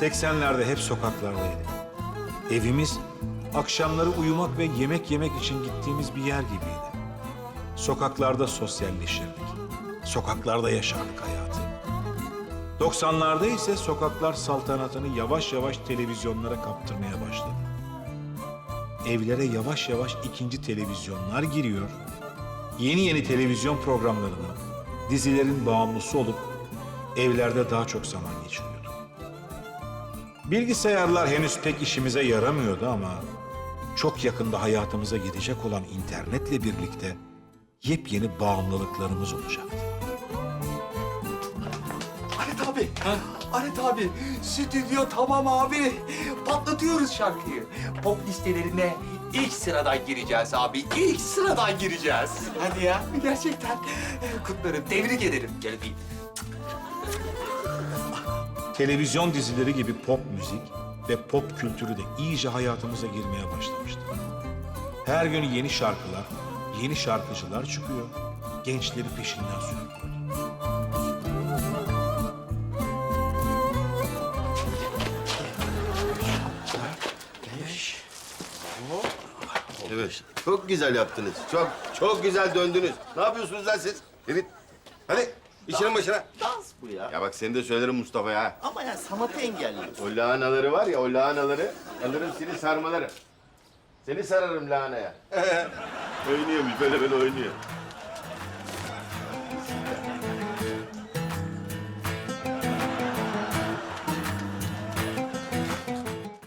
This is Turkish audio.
80'lerde hep sokaklardaydık. Evimiz akşamları uyumak ve yemek yemek için gittiğimiz bir yer gibiydi. Sokaklarda sosyalleşirdik. Sokaklarda yaşardık hayatı. 90'larda ise sokaklar saltanatını yavaş yavaş televizyonlara kaptırmaya başladı. Evlere yavaş yavaş ikinci televizyonlar giriyor. Yeni yeni televizyon programlarına, dizilerin bağımlısı olup evlerde daha çok zaman geçiriyorduk. Bilgisayarlar henüz pek işimize yaramıyordu ama çok yakında hayatımıza girecek olan internetle birlikte yepyeni bağımlılıklarımız olacaktı. Aret abi. Aret abi. Stüdyo tamam abi. Patlatıyoruz şarkıyı. Pop listelerine ilk sıradan gireceğiz abi. İlk sıradan gireceğiz. Hadi ya. Gerçekten. Kutlarım. Tebrik ederim. Gel öpeyim. Televizyon dizileri gibi pop müzik ve pop kültürü de iyice hayatımıza girmeye başlamıştı. Her gün yeni şarkılar, yeni şarkıcılar çıkıyor. Gençleri peşinden sürüklüyor. Evet. Çok güzel yaptınız. Çok çok güzel döndünüz. Ne yapıyorsunuz lan siz? Evet. Hadi işinin başına. Dans bu ya. Ya bak seni de söylerim Mustafa'ya. ha. Ama ya sanatı engelliyorsun. O lahanaları var ya o lahanaları alırım seni sarmaları. Seni sararım lahanaya. oynuyormuş böyle böyle oynuyor.